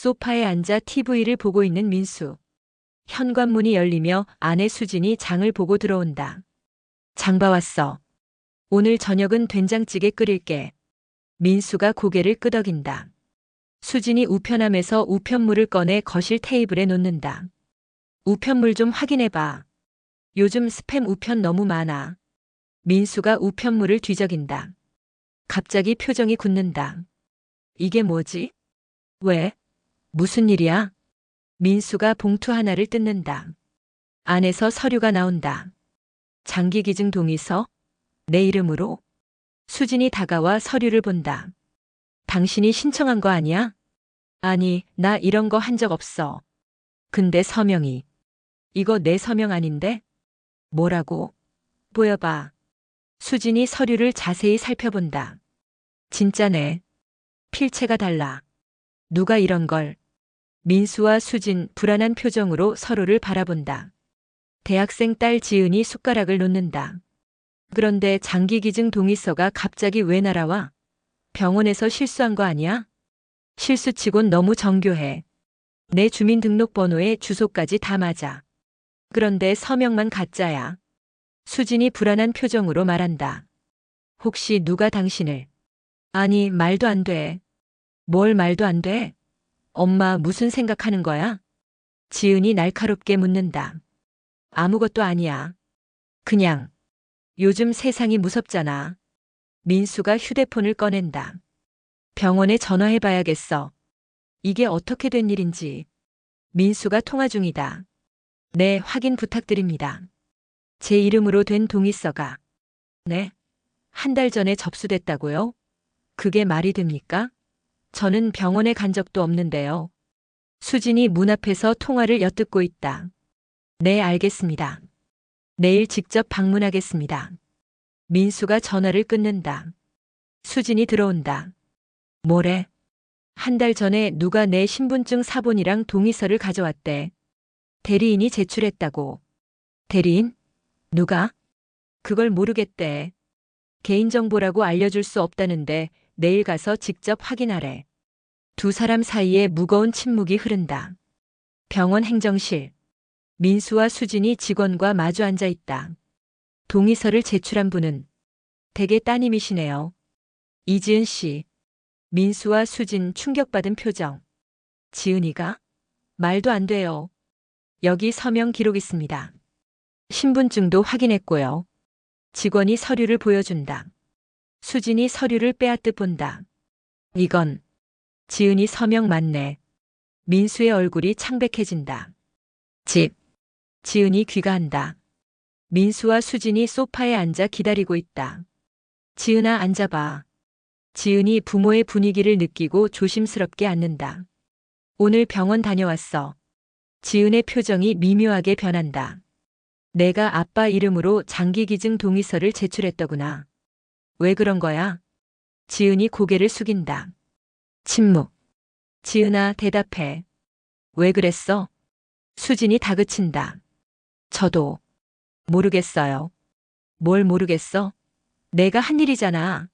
소파에 앉아 TV를 보고 있는 민수. 현관문이 열리며 아내 수진이 장을 보고 들어온다. 장 봐왔어. 오늘 저녁은 된장찌개 끓일게. 민수가 고개를 끄덕인다. 수진이 우편함에서 우편물을 꺼내 거실 테이블에 놓는다. 우편물 좀 확인해봐. 요즘 스팸 우편 너무 많아. 민수가 우편물을 뒤적인다. 갑자기 표정이 굳는다. 이게 뭐지? 왜? 무슨 일이야? 민수가 봉투 하나를 뜯는다. 안에서 서류가 나온다. 장기 기증 동의서? 내 이름으로? 수진이 다가와 서류를 본다. 당신이 신청한 거 아니야? 아니, 나 이런 거 한 적 없어. 근데 서명이. 이거 내 서명 아닌데? 뭐라고? 보여봐. 수진이 서류를 자세히 살펴본다. 진짜네. 필체가 달라. 누가 이런 걸. 민수와 수진 불안한 표정으로 서로를 바라본다. 대학생 딸 지은이 숟가락을 놓는다. 그런데 장기 기증 동의서가 갑자기 왜 날아와? 병원에서 실수한 거 아니야? 실수치곤 너무 정교해. 내 주민등록번호에 주소까지 다 맞아. 그런데 서명만 가짜야. 수진이 불안한 표정으로 말한다. 혹시 누가 당신을? 아니, 말도 안 돼. 뭘 말도 안 돼? 엄마 무슨 생각하는 거야? 지은이 날카롭게 묻는다. 아무것도 아니야. 그냥. 요즘 세상이 무섭잖아. 민수가 휴대폰을 꺼낸다. 병원에 전화해봐야겠어. 이게 어떻게 된 일인지. 민수가 통화 중이다. 네, 확인 부탁드립니다. 제 이름으로 된 동의서가. 네. 한 달 전에 접수됐다고요? 그게 말이 됩니까? 저는 병원에 간 적도 없는데요. 수진이 문 앞에서 통화를 엿듣고 있다. 네, 알겠습니다. 내일 직접 방문하겠습니다. 민수가 전화를 끊는다. 수진이 들어온다. 뭐래? 한 달 전에 누가 내 신분증 사본이랑 동의서를 가져왔대. 대리인이 제출했다고. 대리인? 누가? 그걸 모르겠대. 개인정보라고 알려줄 수 없다는데 내일 가서 직접 확인하래. 두 사람 사이에 무거운 침묵이 흐른다. 병원 행정실. 민수와 수진이 직원과 마주 앉아 있다. 동의서를 제출한 분은 대개 따님이시네요. 이지은 씨. 민수와 수진 충격받은 표정. 지은이가? 말도 안 돼요. 여기 서명 기록 있습니다. 신분증도 확인했고요. 직원이 서류를 보여준다. 수진이 서류를 빼앗듯 본다. 이건 지은이 서명 맞네. 민수의 얼굴이 창백해진다. 집. 지은이 귀가한다. 민수와 수진이 소파에 앉아 기다리고 있다. 지은아 앉아봐. 지은이 부모의 분위기를 느끼고 조심스럽게 앉는다. 오늘 병원 다녀왔어. 지은의 표정이 미묘하게 변한다. 내가 아빠 이름으로 장기기증 동의서를 제출했더구나. 왜 그런 거야? 지은이 고개를 숙인다. 침묵. 지은아 대답해. 왜 그랬어? 수진이 다그친다. 저도 모르겠어요. 뭘 모르겠어? 내가 한 일이잖아.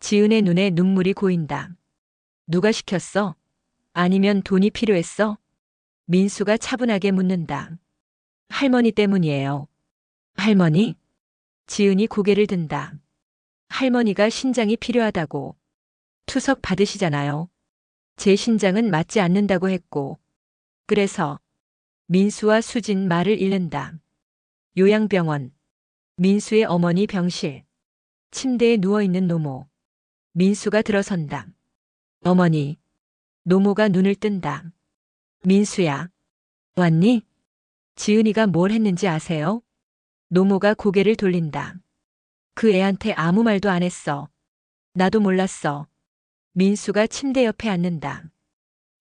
지은의 눈에 눈물이 고인다. 누가 시켰어? 아니면 돈이 필요했어? 민수가 차분하게 묻는다. 할머니 때문이에요. 할머니? 지은이 고개를 든다. 할머니가 신장이 필요하다고. 투석 받으시잖아요. 제 신장은 맞지 않는다고 했고. 그래서 민수와 수진 말을 잃는다. 요양병원. 민수의 어머니 병실. 침대에 누워있는 노모. 민수가 들어선다. 어머니. 노모가 눈을 뜬다. 민수야. 왔니? 지은이가 뭘 했는지 아세요? 노모가 고개를 돌린다. 그 애한테 아무 말도 안 했어. 나도 몰랐어. 민수가 침대 옆에 앉는다.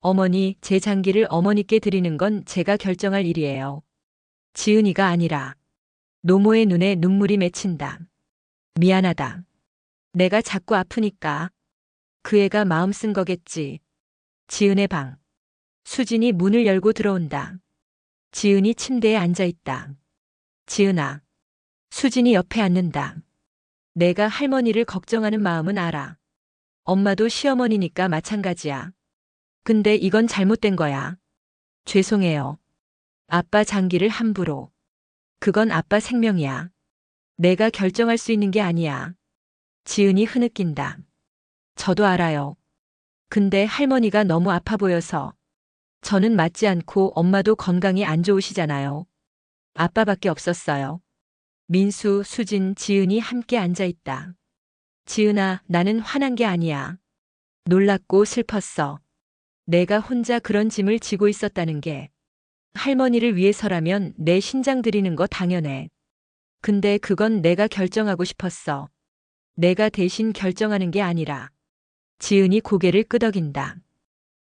어머니, 제 장기를 어머니께 드리는 건 제가 결정할 일이에요. 지은이가 아니라. 노모의 눈에 눈물이 맺힌다. 미안하다. 내가 자꾸 아프니까. 그 애가 마음 쓴 거겠지. 지은의 방. 수진이 문을 열고 들어온다. 지은이 침대에 앉아 있다. 지은아. 수진이 옆에 앉는다. 내가 할머니를 걱정하는 마음은 알아. 엄마도 시어머니니까 마찬가지야. 근데 이건 잘못된 거야. 죄송해요. 아빠 장기를 함부로. 그건 아빠 생명이야. 내가 결정할 수 있는 게 아니야. 지은이 흐느낀다. 저도 알아요. 근데 할머니가 너무 아파 보여서. 저는 맞지 않고 엄마도 건강이 안 좋으시잖아요. 아빠밖에 없었어요. 민수, 수진, 지은이 함께 앉아 있다. 지은아, 나는 화난 게 아니야. 놀랐고 슬펐어. 내가 혼자 그런 짐을 지고 있었다는 게. 할머니를 위해서라면 내 신장 드리는 거 당연해. 근데 그건 내가 결정하고 싶었어. 내가 대신 결정하는 게 아니라. 지은이 고개를 끄덕인다.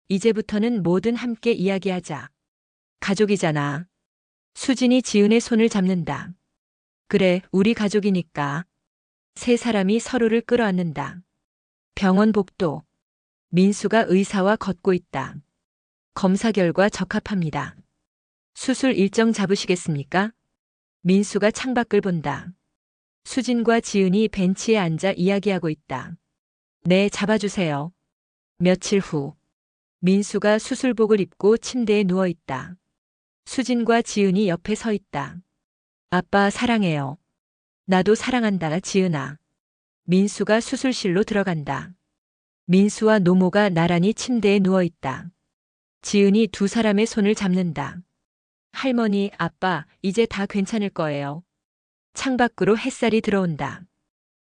이제부터는 뭐든 함께 이야기하자. 가족이잖아. 수진이 지은의 손을 잡는다. 그래, 우리 가족이니까. 세 사람이 서로를 끌어안는다. 병원 복도. 민수가 의사와 걷고 있다. 검사 결과 적합합니다. 수술 일정 잡으시겠습니까? 민수가 창밖을 본다. 수진과 지은이 벤치에 앉아 이야기하고 있다. 네, 잡아주세요. 며칠 후. 민수가 수술복을 입고 침대에 누워 있다. 수진과 지은이 옆에 서 있다. 아빠 사랑해요. 나도 사랑한다, 지은아. 민수가 수술실로 들어간다. 민수와 노모가 나란히 침대에 누워 있다. 지은이 두 사람의 손을 잡는다. 할머니, 아빠, 이제 다 괜찮을 거예요. 창밖으로 햇살이 들어온다.